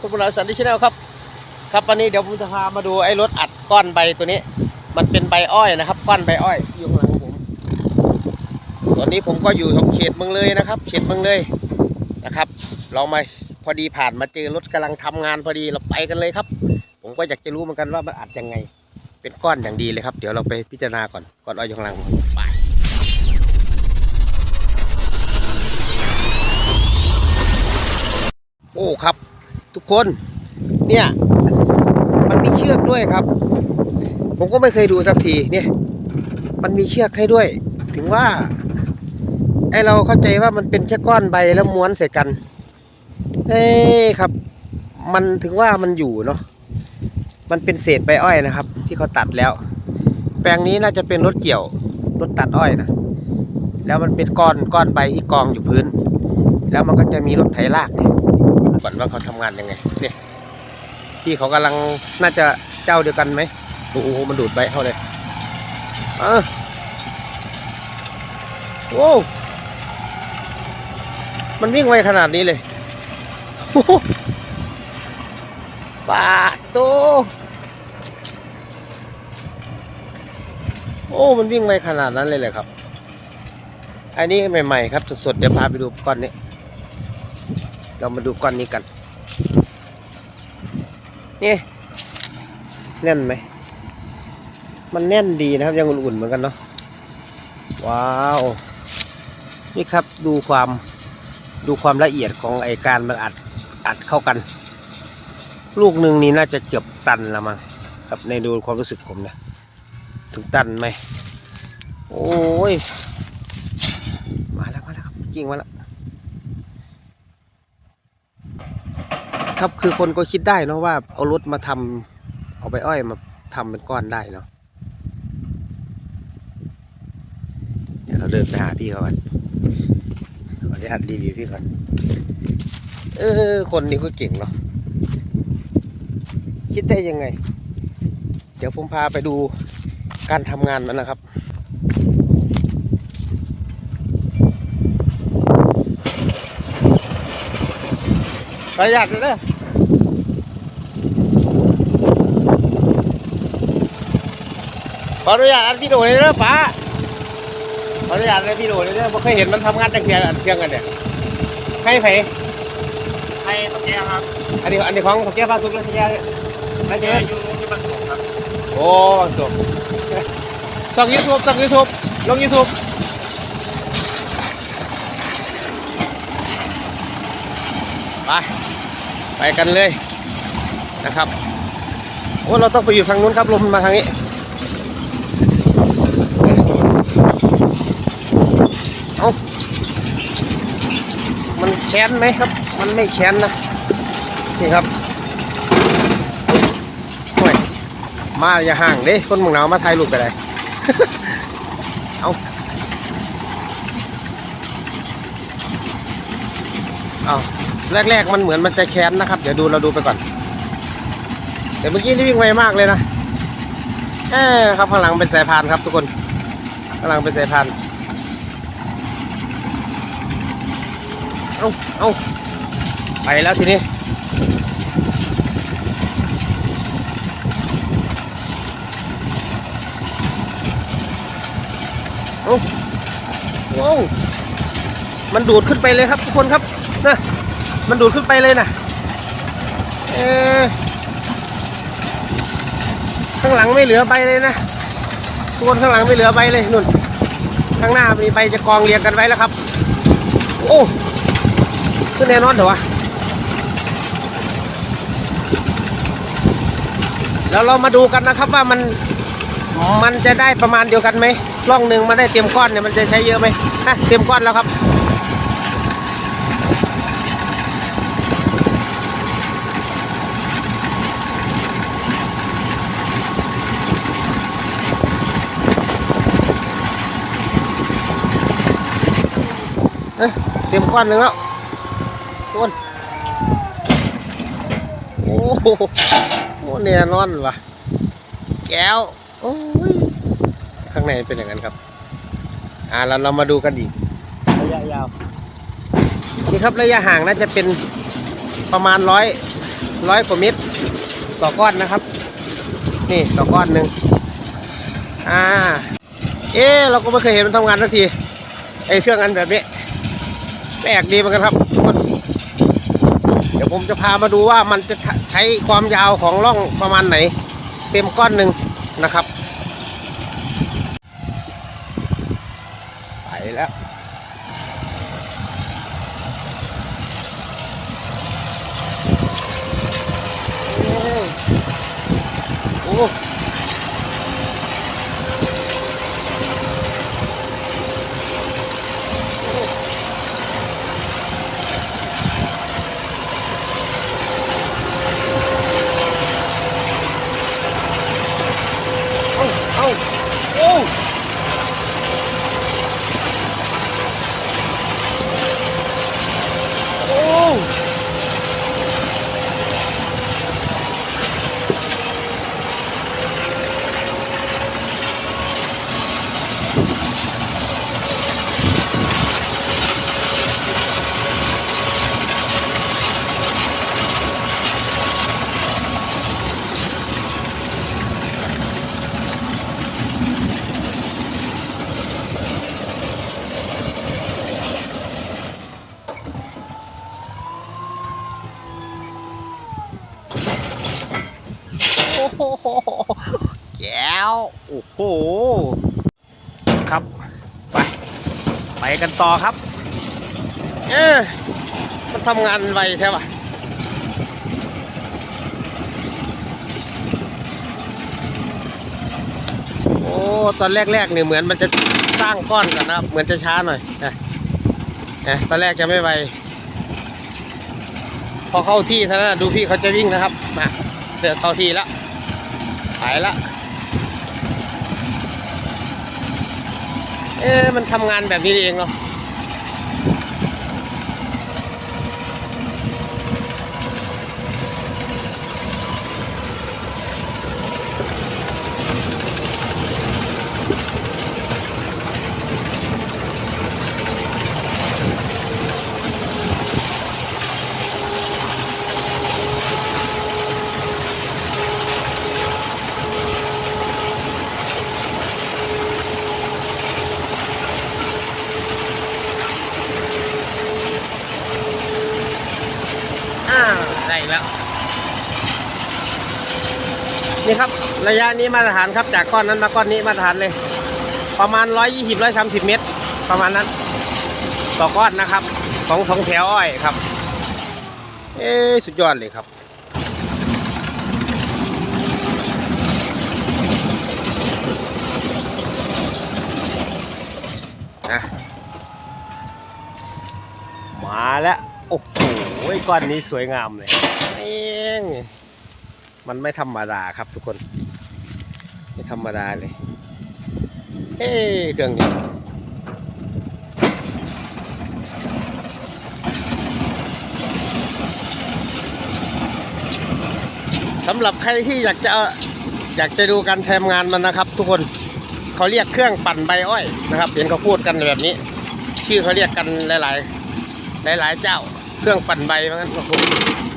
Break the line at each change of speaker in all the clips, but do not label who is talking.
คุณบุญสันติชแนลครับ ครับวันนี้เดี๋ยวผมจะพามาดูไอ้รถอัดก้อนใบตัวนี้ มันเป็นใบอ้อยนะครับ ก้อนใบอ้อยอยู่ข้างหลังผมตอนนี้ผมก็อยู่เขตเมืองเลยนะครับ เขตเมืองเลยนะครับ เรามาพอดีผ่านมาเจอรถกำลังทำงานพอดีเราไปกันเลยครับ ผมก็อยากจะรู้เหมือนกันว่ามันอัดยังไง เป็นก้อนอย่างดีเลยครับ เดี๋ยวเราไปพิจารณาก่อนก้อนอ้อยอยู่ข้างหลังไปโอ้ครับ ทุกคน เนี่ย มันมีเชือกด้วยครับ ผมก็ไม่เคยดูสักทีเนี่ย มันมีเชือกให้ด้วย ถึงว่า ไอเราเข้าใจว่ามันเป็นแค่ก้อนใบแล้วม้วนใส่กัน เอ้ครับ มันถึงว่ามันอยู่เนาะมันเป็นเศษใบอ้อยนะครับ ที่เขาตัดแล้ว แปลงนี้น่าจะเป็นรถเกี่ยวรถตัดอ้อยนะแล้วมันเป็นก้อนก้อนใบที่กองอยู่พื้น แล้วมันก็จะมีรถไถลากเนี่ย ก่อนว่าเขาทำงานยังไงเนี่ยพี่เขากำลังน่าจะเจ้าเดียวกันไหมโอ้โหมันดูดใบเขาเลยเออโว้วมันวิ่งไวขนาดนี้เลยโอ้โหปาโตโอ้ มันวิ่งไวขนาดนั้นเลยเลยครับ อันนี้ใหม่ ๆ ครับ สดๆ เดี๋ยวพาไปดูก้อนนี้ เรามาดูก้อนนี้กัน นี่แน่นไหม มันแน่นดีนะครับ ยังอุ่นๆเหมือนกันเนาะ ว้าว นี่ครับดูความดูความละเอียดของไอการมันอัดอัดเข้ากัน ลูกหนึ่งนี่น่าจะเกือบตันละมั้งครับในดูความรู้สึกผมนะถึงตันไหม โอ้ย มาแล้วมาแล้วครับจริงมาแล้ว ครับคือคนก็คิดได้เนาะว่าเอารถมาทำเอาใบอ้อยมาทำเป็นก้อนได้เนาะเดี๋ยวเราเดินไปหาพี่เขาก่อนขออนุญาตรีวิวพี่ก่อนเออ คนนี้ก็เก่งเนาะคิดได้ยังไง เดี๋ยวผมพาไปดูการทำงานมันนะครับประหยัดเลยเด้ อขออนุญาตอัดวิดีโอเลยเด้อป้าขออนุญาตอัดวิดีโอเลยเด้อไม่เคยเห็นมันทำงานตะเกียงอัดเกียงกันเนี่ยให้ไผ
ให้ตะแกรงครับ
อันนี้อันนี้ของตะเกียงฟ้าสุกแล้วตะเกียงนั่น
แก
เอง
อยู่ที่บ้านสงครับ
โอ้จบส่องยูทูบส่องยูทูบลงยูทูบไปไปกันเลยนะครับโอ้เราต้องไปอยู่ทางนู้นครับลมมาทางนี้ เอามันแค้นไหมครับ มันไม่แค้นนะ นี่ครับโอ้ยมาอย่าห่างเด้คนมึงหนาวมาถ่ายรูปไปเลยเอาเอาแรกๆมันเหมือนมันจะแค้นนะครับ เดี๋ยวดูเราดูไปก่อนเดี๋ยวเมื่อกี้นี่วิ่งไวมากเลยนะเอ้ครับข้างหลังเป็นสายพานครับทุกคนข้างหลังเป็นสายพาน เอาเอาไปแล้วทีนี้เอาว้าวมันดูดขึ้นไปเลยครับทุกคนครับนะมันดูดขึ้นไปเลยนะเออข้างหลังไม่เหลือใบเลยนะทุกคนข้างหลังไม่เหลือใบเลยนุ่นข้างหน้ามีใบจะกองเรียงกันไว้แล้วครับ โอ้ ขึ้นแน่นอนเถอะวะแล้วเรามาดูกันนะครับว่ามันมันจะได้ประมาณเดียวกันไหมร่องหนึ่งมันได้เต็มก้อนเนี่ยมันจะใช้เยอะไหมฮะเต็มก้อนแล้วครับเอ้ยเต็มก้อนหนึ่งแล้ว ต้นโอ้โหโอ้เนี่ยนอนว่ะ แก้ว โอ้ย ข้างในเป็นอย่างนั้นครับ อ่าเราเรามาดูกันอีก ระยะยาว นี่ครับระยะห่างน่าจะเป็นประมาณร้อยร้อยกว่าเม็ดต่อก้อนนะครับ นี่ต่อก้อนหนึ่งอ่า เอ๊ะเราก็ไม่เคยเห็นมันทำงานสักทีไอ้เครื่องอันแบบนี้แปลกดีเหมือนกันครับทุกคนเดี๋ยว ผมจะพามาดูว่ามันจะใช้ความยาวของร่องประมาณไหนเต็มก้อนหนึ่งนะครับ ไปแล้ว โอ้เอาเอาโอ้โอ้โอ้โหแก้ว โอ้โห ครับ ไป ไปกันต่อครับ เอ๊ะมันทำงานไวใช่ปะโอ้ตอนแรกๆเนี่ยเหมือนมันจะสร้างก้อนกันนะครับเหมือนจะช้าหน่อยนะนะตอนแรกจะไม่ไวพอเข้าที่เท่านั้นนะดูพี่เขาจะวิ่งนะครับมาเดือเข้าที่แล้วไปละ เอ๊ะมันทำงานแบบนี้เองเนาะ นี่ครับ ระยะนี้มาตรฐานครับจากก้อนนั้นมาก้อนนี้มาตรฐานเลย ประมาณ 120 130 เมตร ประมาณนั้น ต่อก้อนนะครับ ของของแถวอ้อยครับ เอ๊สุดยอดเลยครับนะมาแล้ว โอ้โหก้อนนี้สวยงามเลยเอง มันไม่ธรรมดาครับทุกคน ไม่ธรรมดาเลยเฮ้เครื่องนี้สำหรับใครที่อยากจะอยากจะดูการทำงานมันนะครับ ทุกคนเขาเรียกเครื่องปั่นใบอ้อยนะครับเห็นเขาพูดกันแบบนี้ ชื่อเขาเรียกกันหลาย ๆ หลาย ๆ เจ้า เครื่องปั่นใบเหมือนกันครับ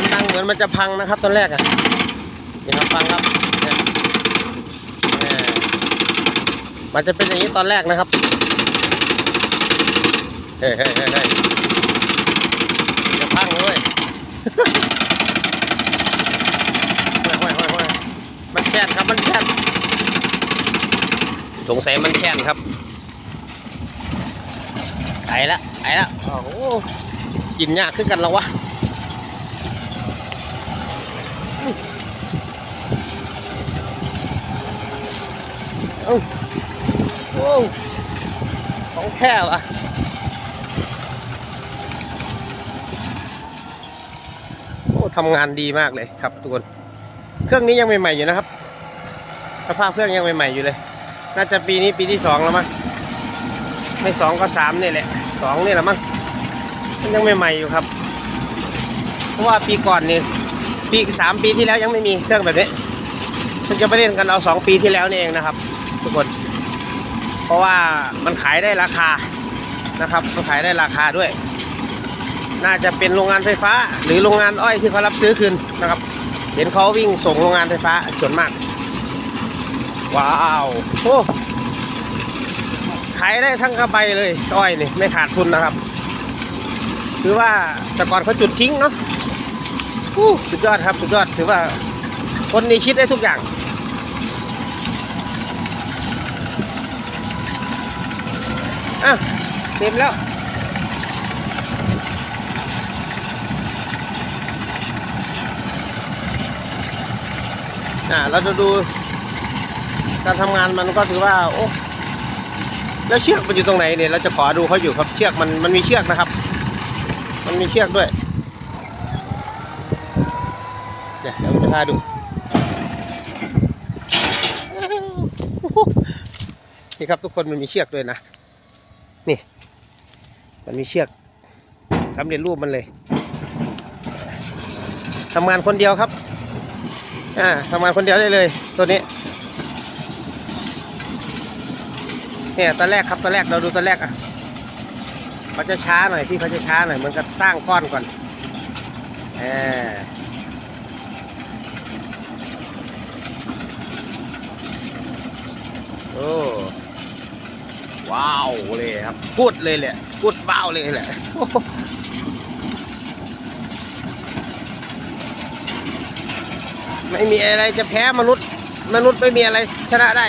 มันดังเหมือนมันจะพังนะครับตอนแรกอะนี่ครับฟังครับมันจะเป็นอย่างนี้ตอนแรกนะครับเฮ้ยเฮ้ยเฮ้ยจะพังเลยห้อยห้อยห้อยห้อยมันแช่นครับมันแช่นสงสัยมันแช่นครับไอ้ละไอ้ละโอ้โหกินยากขึ้นกันแล้ววะ เอ้โอ้ของแค่วะโอ้ทำงานดีมากเลยครับทุกคน เครื่องนี้ยังใหม่ๆอยู่นะครับ สภาพเครื่องยังใหม่ๆอยู่เลย น่าจะปีนี้ปีที่สองแล้วมั้ง ไม่สองก็สามนี่แหละสองนี่แหละมั้ง มันยังใหม่ๆอยู่ครับ เพราะว่าปีก่อนนี่ ปีสามปีที่แล้วยังไม่มีเครื่องแบบนี้เพิ่งจะไปเล่นกันเอาสองปีที่แล้วนี่เองนะครับ ทุกคน เพราะว่ามันขายได้ราคานะครับมันขายได้ราคาด้วย น่าจะเป็นโรงงานไฟฟ้า หรือโรงงานอ้อยที่เขารับซื้อคืนนะครับ เห็นเขาวิ่งส่งโรงงานไฟฟ้าส่วนมาก ว้าวโอ้ขายได้ทั้งกระใบเลยอ้อยนี่ไม่ขาดทุนนะครับ คือว่าแต่ก่อนเขาจุดทิ้งเนาะ สุดยอดครับสุดยอดถือว่าคนนี้คิดได้ทุกอย่าง อะ เต็มแล้วอ่าเราจะดูการทำงานมันก็ถือว่า โอ้แล้วเชือกมันอยู่ตรงไหนเนี่ยเราจะขอดูเขาอยู่ครับเชือกมันมันมีเชือกนะครับ มันมีเชือกด้วย เดี๋ยวจะพาดูนี่ครับทุกคนมันมีเชือกด้วยนะ นี่ มันมีเชือกสำเร็จรูปมันเลยทำงานคนเดียวครับอ่าทำงานคนเดียวได้เลย ตัวนี้เนี่ยตอนแรกครับตอนแรกเราดูตอนแรกอะเขาจะช้าหน่อยพี่เขาจะช้าหน่อยเหมือนกับสร้างก้อนก่อนเออ โอ้ว้าวเลยครับกุดเลยแหละกุดว้าวเลยแหละไม่มีอะไรจะแพ้มนุษย์ มนุษย์ไม่มีอะไรชนะได้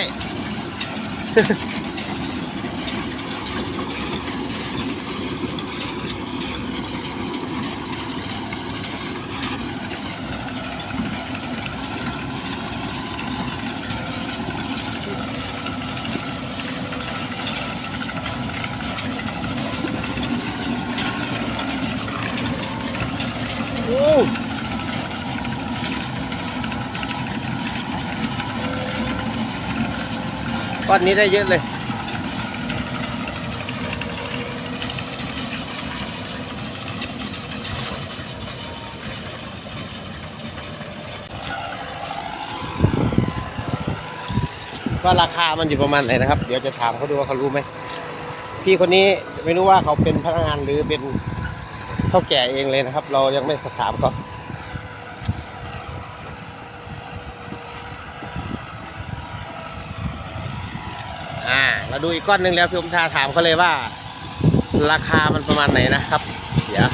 โอ้ ก้อนนี้ได้เยอะเลย ว่าราคามันอยู่ประมาณไหนนะครับ เดี๋ยวจะถามเขาดูว่าเขารู้ไหม พี่คนนี้ไม่รู้ว่าเขาเป็นพนักงานหรือเป็นเท่าแก่เองเลยนะครับ เรายังไม่สอบถามเขาอ่า เราดูอีกก้อนหนึ่งแล้วพี่อมทาถามเขาเลยว่า ราคามันประมาณไหนนะครับ เดี๋ยว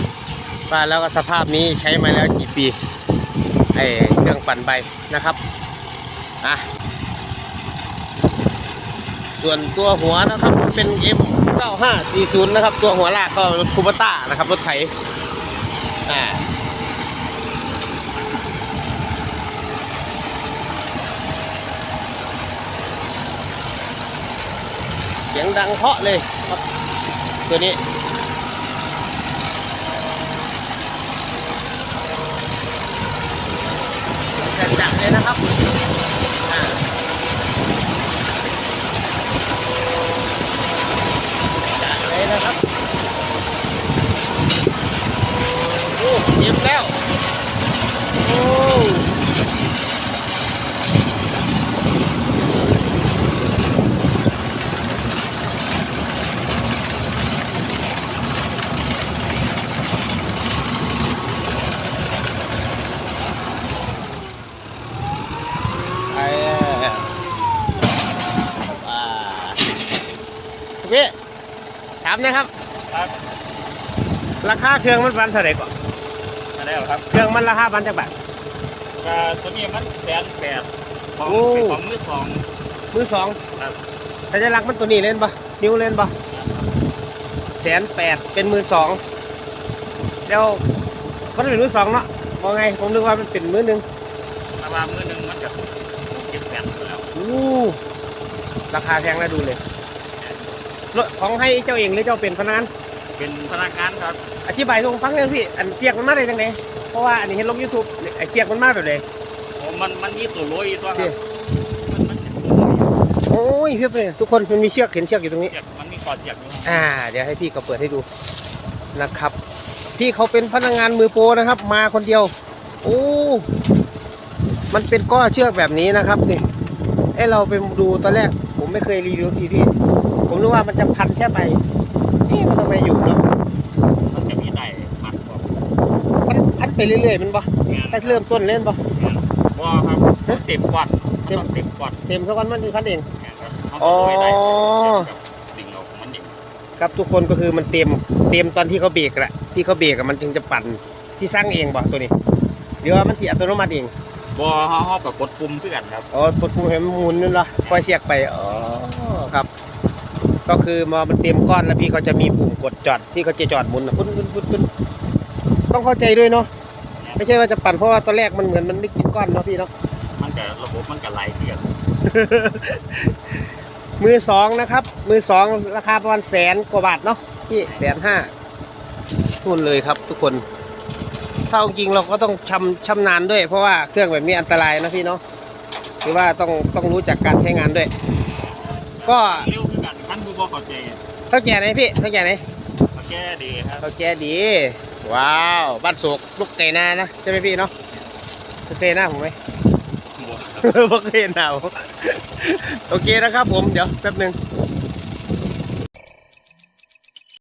ว่าแล้วก็สภาพนี้ใช้มาแล้วกี่ปีไอเครื่องปั่นใบนะครับอะส่วนตัวหัวนะครับเป็น M 9540 นะครับ ตัวหัวลากก็รถคูปต้านะครับ รถไถอ่า สียงดังเพาะเลยครับตัวนี้จัดๆเลยนะครับอ่าจัดเลยนะครับโอ้เย็บแล้วโอ้ไอ้อ่าพี่ถาม นะครับ
ครับ
ราคาเครื่องมันพันเท่าไหร่ก่อน
มาได้แล้วครับ
เครื่องมันราคาพันจักบาท
ก็ตัวนี้มันแสนแปดของ
โอ้
เป็นของมือสอง
มือสอง
ครับ
แต่จะรักษณ์มันตัวนี้เล่นปะนิ้วเล่นปะแสนแปดเป็นมือสองแล้วมันเป็นมือสองเนาะมองไงผมนึกว่ามันเป็นมือหนึ่ง
ถ้าว่ามือหนึ่งมันจะเจ็ดแสนอยู่แล้ว
อู้ราคาแพงน่าดูเลยรถ ของให้เจ้าเองหรือเจ้าเป็นพนักงาน
เป็นพนักงานครับ
อธิบายตรงฟังเลยพี่อันเสียกมันมาได้ยังไงเพราะว่าอันนี้เห็นลงยูทูบไอเสียกมันมาแบบไหน
ผมมันมันมีตัวโรยตัวค
ที่
รับมันมันเป็นตัวโรย
โอ้ยเพียบเลยทุกคนมันมีเชือกเห็นเชือกอยู่ตรงนี้
เจ็บมันมีกอดเจ็บอยู่ครับ
อ่า เดี๋ยวให้พี่เขาเปิดให้ดูนะครับ พี่เขาเป็นพนักงานมือโปรนะครับ มาคนเดียว โอ้ มันเป็นก้อเชือกแบบนี้นะครับนี่ไอเราไปดูตอนแรกผมไม่เคยรีวิวทีพี่ ผมนึกว่ามันจะพันแค่ไปนี่มันทำไมอยู่เนาะ
มันจะมีได้หักกว่า
ไปเรื่อยๆมันบ่
แม่น
ถ้าเริ่มต้นเล่นบ่
แม่นบ่ครับมันเต็มกวาด
เต็ม
มันเต็มกวาด
เต็มสักวันมันสิพันเอง
แม่นครับเขา
อ๋อ
ก็ไม่ได้ดิ่งออกของมันเอง
ครับทุกคนก็คือมันเต็มเต็มตอนที่เขาเบรกแหละที่เขาเบรกอะมันถึงจะปั่นที่สร้างเองบ่ตัวนี้หรือว่ามันสิอัตโนมัติเอง
บ่เฮาเฮาก็กดปุ่มคือกันครับ
อ๋อกดปุ่มให้มันหมุนนั่นเหรอปล่อยเสียกไป อ๋อ ครับ ก็คือมอมันเต็มก้อนแล้วพี่เขาจะมีปุ่มกดจอดที่เขาจะจอดหมุนนะปุ๊บปุ๊บปุ๊บปุ๊บต้องเข้าใจด้วยเนาะไม่ใช่ว่าจะปั่นเพราะว่าตอนแรกมันเหมือนมันไม่กินก้อนเนาะพี่เนาะ
มันก็ระบบมันก็ไหลเกลียด
มือสองนะครับ มือสองราคาประมาณแสนกว่าบาทเนาะพี่แสนห้าทุนเลยครับ ทุกคนถ้าเอาจริงเราก็ต้องชำชำนาญด้วย เพราะว่าเครื่องแบบนี้อันตรายนะพี่เนาะหรือว่าต้องต้องรู้จักการใช้งานด้วย ก็
เร็วคือกันคันผู้ บ่เข้าใจ
เท่าแก่ไหนพี่เท่าแก่ไหน
ก็แก้ดีครับ
เท่าแก่ดี ว้าวบ้านโศกลูกไก่นานะใช่ไหมพี่เนาะเคยหน้าผมไหม
บ่
บ่เคยเห็นหนาวโอเคนะครับผมเดี๋ยวแป๊บหนึ่ง